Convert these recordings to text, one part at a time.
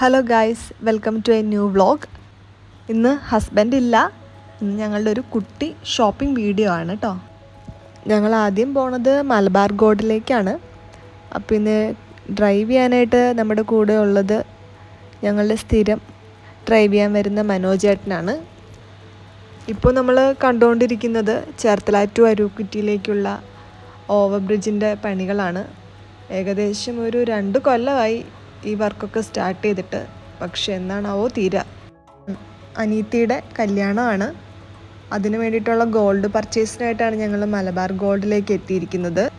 Hello guys welcome to a new vlog ഇന്ന് husband ഇല്ല. ഇന്ന് ഞങ്ങളുടെ ഒരു കുട്ടി ഷോപ്പിംഗ് വീഡിയോ ആണ് കേട്ടോ ഞങ്ങൾ ആദ്യം പോണത് മലബാർ ഗോഡിലേക്കാണ്. അപ്പോൾ ഇന്ന് ഡ്രൈവ് ചെയ്യാനായിട്ട് നമ്മുടെ കൂടെ ഉള്ളത് ഞങ്ങളുടെ സ്ഥിരം ഡ്രൈവ് ചെയ്യാൻ വരുന്ന മനോജ് ചേട്ടനാണ് ഇപ്പോൾ നമ്മൾ കണ്ടുകൊണ്ടിരിക്കുന്നത് ചേർത്തല ടു അരൂക്കുറ്റിയിലേക്കുള്ള ഓവർബ്രിഡ്ജിന്റെ പണികളാണ്. ഏകദേശം ഒരു രണ്ട് കൊല്ലമായി ഈ വർക്കൊക്കെ സ്റ്റാർട്ട് ചെയ്തിട്ട്. പക്ഷെ എന്നാണാവോ തീരുക ഉം. അനീത്തിയുടെ കല്യാണമാണ്. അതിനു വേണ്ടിയിട്ടുള്ള ഗോൾഡ് പർച്ചേസിനായിട്ടാണ് ഞങ്ങൾ മലബാർ ഗോൾഡിലേക്ക് എത്തിയിരിക്കുന്നത്.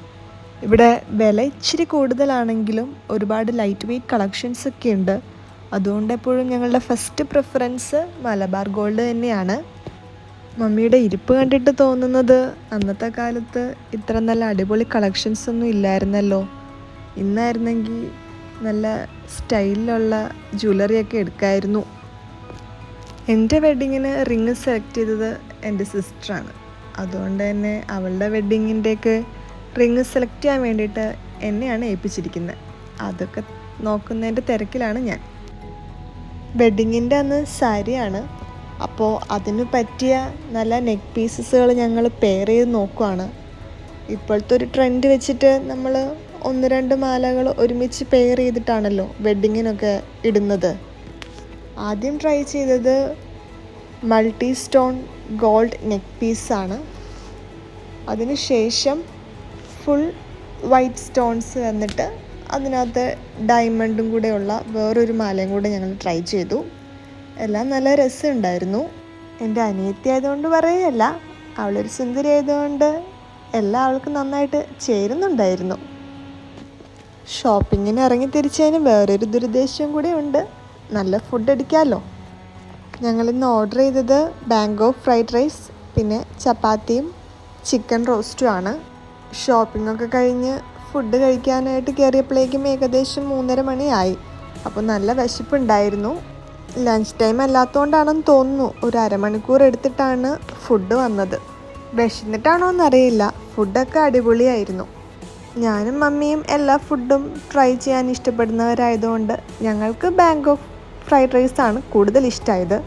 ഇവിടെ വില ഇച്ചിരി കൂടുതലാണെങ്കിലും ഒരുപാട് ലൈറ്റ് വെയ്റ്റ് കളക്ഷൻസ് ഒക്കെ ഉണ്ട്. അതുകൊണ്ട് എപ്പോഴും ഞങ്ങളുടെ ഫസ്റ്റ് പ്രിഫറൻസ് മലബാർ ഗോൾഡ് തന്നെയാണ്. മമ്മിയുടെ ഇരിപ്പ് കണ്ടിട്ട് തോന്നുന്നത് അന്നത്തെ കാലത്ത് ഇത്ര നല്ല അടിപൊളി കളക്ഷൻസ് ഒന്നും ഇല്ലായിരുന്നല്ലോ. ഇന്നായിരുന്നെങ്കിൽ നല്ല സ്റ്റൈലിലുള്ള ജ്വല്ലറിയൊക്കെ എടുക്കായിരുന്നു. എന്റെ വെഡ്ഡിങ്ങിന് റിങ് സെലക്ട് ചെയ്തത് എന്റെ സിസ്റ്ററാണ്. അതുകൊണ്ട് തന്നെ അവളുടെ വെഡ്ഡിങ്ങിന്റെയൊക്കെ റിങ് സെലക്ട് ചെയ്യാൻ വേണ്ടിയിട്ട് എന്നെയാണ് ഏൽപ്പിച്ചിരിക്കുന്നത്. അതൊക്കെ നോക്കുന്നതിന്റെ തിരക്കിലാണ് ഞാൻ. വെഡ്ഡിങ്ങിന്റെ അന്ന് സാരിയാണ്. അപ്പോൾ അതിന് പറ്റിയ നല്ല നെക്ക് പീസസുകൾ ഞങ്ങൾ പെയർ ചെയ്ത് നോക്കുവാണ്. ഇപ്പോഴത്തെ ഒരു ട്രെൻഡ് വെച്ചിട്ട് നമ്മൾ ഒന്ന് രണ്ട് മാലകൾ ഒരുമിച്ച് പെയർ ചെയ്തിട്ടാണല്ലോ വെഡ്ഡിങ്ങിനൊക്കെ ഇടുന്നത്. ആദ്യം ട്രൈ ചെയ്തത് മൾട്ടി സ്റ്റോൺ ഗോൾഡ് നെക്ക് പീസാണ് അതിനുശേഷം ഫുൾ വൈറ്റ് സ്റ്റോൺസ് വന്നിട്ട് അതിനകത്ത് ഡയമണ്ടും കൂടെയുള്ള വേറൊരു മാലയും കൂടെ ഞങ്ങൾ ട്രൈ ചെയ്തു. എല്ലാം നല്ല രസമുണ്ടായിരുന്നു. എന്റെ അനിയത്തി ആയതുകൊണ്ട് പറയുകയല്ല. അവളൊരു സുന്ദരി ആയതുകൊണ്ട് എല്ലാ ആൾക്കും നന്നായിട്ട് ചേരുന്നുണ്ടായിരുന്നു. ഷോപ്പിങ്ങിന് ഇറങ്ങി തിരിച്ചതിന് വേറൊരു ദുരുദ്ദേശവും കൂടി ഉണ്ട്. നല്ല ഫുഡ് അടിക്കാമല്ലോ ഞങ്ങളിന്ന് ഓർഡർ ചെയ്തത് ബാങ്കോക്ക് ഫ്രൈഡ് റൈസ് പിന്നെ ചപ്പാത്തിയും ചിക്കൻ റോസ്റ്റും ആണ്. ഷോപ്പിങ്ങൊക്കെ കഴിഞ്ഞ് ഫുഡ് കഴിക്കാനായിട്ട് കയറിയപ്പോഴേക്കും ഏകദേശം മൂന്നര മണിയായി. അപ്പോൾ നല്ല വിശപ്പുണ്ടായിരുന്നു. ലഞ്ച് ടൈം അല്ലാത്തതുകൊണ്ടാണെന്ന് തോന്നുന്നു. ഒരു അരമണിക്കൂർ എടുത്തിട്ടാണ് ഫുഡ് വന്നത്. വിശന്നിട്ടാണോ എന്നറിയില്ല. ഫുഡൊക്കെ അടിപൊളിയായിരുന്നു. ഞാനും മമ്മിയും എല്ലാ ഫുഡും ട്രൈ ചെയ്യാൻ ഇഷ്ടപ്പെടുന്നവരായതുകൊണ്ട് ഞങ്ങൾക്ക് ബാങ്കോക്ക് ഫ്രൈഡ് റൈസാണ് കൂടുതൽ ഇഷ്ടമായത്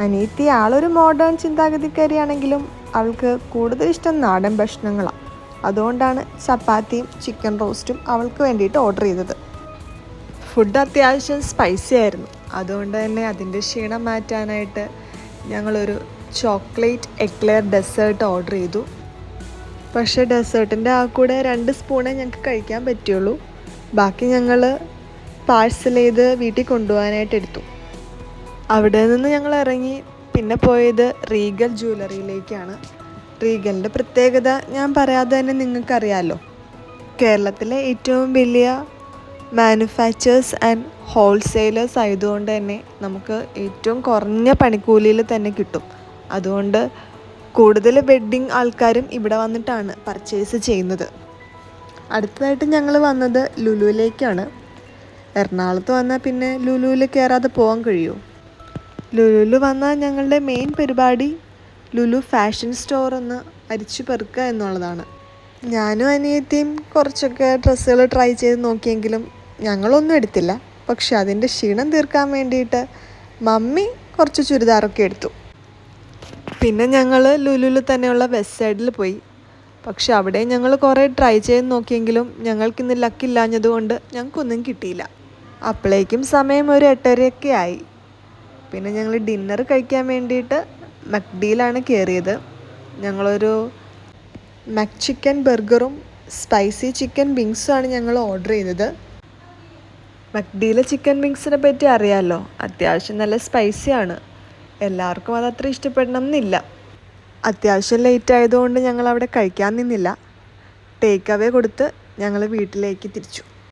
അനീത്തി ആളൊരു മോഡേൺ ചിന്താഗതിക്കാരിയാണെങ്കിലും അവൾക്ക് കൂടുതൽ ഇഷ്ടം നാടൻ ഭക്ഷണങ്ങളാണ്. അതുകൊണ്ടാണ് ചപ്പാത്തിയും ചിക്കൻ റോസ്റ്റും അവൾക്ക് വേണ്ടിയിട്ട് ഓർഡർ ചെയ്തത്. ഫുഡ് അത്യാവശ്യം സ്പൈസി ആയിരുന്നു. അതുകൊണ്ട് തന്നെ അതിന്റെ ക്ഷീണം മാറ്റാനായിട്ട് ഞങ്ങളൊരു ചോക്ലേറ്റ് എക്ലെയർ ഡെസേർട്ട് ഓർഡർ ചെയ്തു. പക്ഷേ ഡെസേർട്ടിന്റെ ആ കൂടെ രണ്ട് സ്പൂണേ ഞങ്ങൾക്ക് കഴിക്കാൻ പറ്റുള്ളൂ. ബാക്കി ഞങ്ങൾ പാഴ്സൽ ചെയ്ത് വീട്ടിൽ കൊണ്ടുപോകാനായിട്ട് എടുത്തു. അവിടെ നിന്ന് ഞങ്ങൾ ഇറങ്ങി. പിന്നെ പോയത് റീഗൽ ജ്വല്ലറിയിലേക്കാണ്. റീഗലിന്റെ പ്രത്യേകത ഞാൻ പറയാതെ തന്നെ നിങ്ങൾക്കറിയാമല്ലോ കേരളത്തിലെ ഏറ്റവും വലിയ മാനുഫാക്ചേഴ്സ് ആൻഡ് ഹോൾസെയിലേഴ്സ് ആയതുകൊണ്ട് തന്നെ നമുക്ക് ഏറ്റവും കുറഞ്ഞ പണിക്കൂലിയിൽ തന്നെ കിട്ടും. അതുകൊണ്ട് കൂടുതൽ വെഡ്ഡിങ് ആൾക്കാരും ഇവിടെ വന്നിട്ടാണ് പർച്ചേസ് ചെയ്യുന്നത്. അടുത്തതായിട്ട് ഞങ്ങൾ വന്നത് ലുലുവിലേക്കാണ്. എറണാകുളത്ത് വന്നാൽ പിന്നെ ലുലുവിൽ കയറാതെ പോകാൻ കഴിയുമോ ലുലുവിൽ വന്നാൽ ഞങ്ങളുടെ മെയിൻ പരിപാടി ലുലു ഫാഷൻ സ്റ്റോർ ഒന്ന് അരിച്ചു പെറുക്കുക എന്നുള്ളതാണ്. ഞാനും അനിയത്തിയും കുറച്ചൊക്കെ ഡ്രസ്സുകൾ ട്രൈ ചെയ്ത് നോക്കിയെങ്കിലും ഞങ്ങളൊന്നും എടുത്തില്ല. പക്ഷെ അതിന്റെ ക്ഷീണം തീർക്കാൻ വേണ്ടിയിട്ട് മമ്മി കുറച്ച് ചുരിദാറൊക്കെ എടുത്തു. പിന്നെ ഞങ്ങൾ ലുലുവിൽ തന്നെയുള്ള വെസ്റ്റ് സൈഡിൽ പോയി. പക്ഷെ അവിടെ ഞങ്ങൾ കുറേ ട്രൈ ചെയ്ത് നോക്കിയെങ്കിലും ഞങ്ങൾക്കിന്ന് ലക്കില്ലാഞ്ഞതുകൊണ്ട് ഞങ്ങൾക്കൊന്നും കിട്ടിയില്ല. അപ്പോഴേക്കും സമയം ഒരു എട്ടരയൊക്കെ ആയി. പിന്നെ ഞങ്ങൾ ഡിന്നർ കഴിക്കാൻ വേണ്ടിയിട്ട് മക്ഡിയിലാണ് കയറിയത് ഞങ്ങളൊരു മക് ചിക്കൻ ബർഗറും സ്പൈസി ചിക്കൻ വിങ്സുമാണ് ഞങ്ങൾ ഓർഡർ ചെയ്തത്. മക്ഡിയിലെ ചിക്കൻ വിങ്സിനെ പറ്റി അറിയാമല്ലോ അത്യാവശ്യം നല്ല സ്പൈസിയാണ് എല്ലാവർക്കും അതത്ര ഇഷ്ടപ്പെടണം എന്നില്ല അത്യാവശ്യം ലേറ്റ് ആയതുകൊണ്ട് ഞങ്ങൾ അവിടെ കഴിക്കാൻ നിന്നില്ല. ടേക്ക് അവേ കൊടുത്ത് ഞങ്ങൾ വീട്ടിലേക്ക് തിരിച്ചു.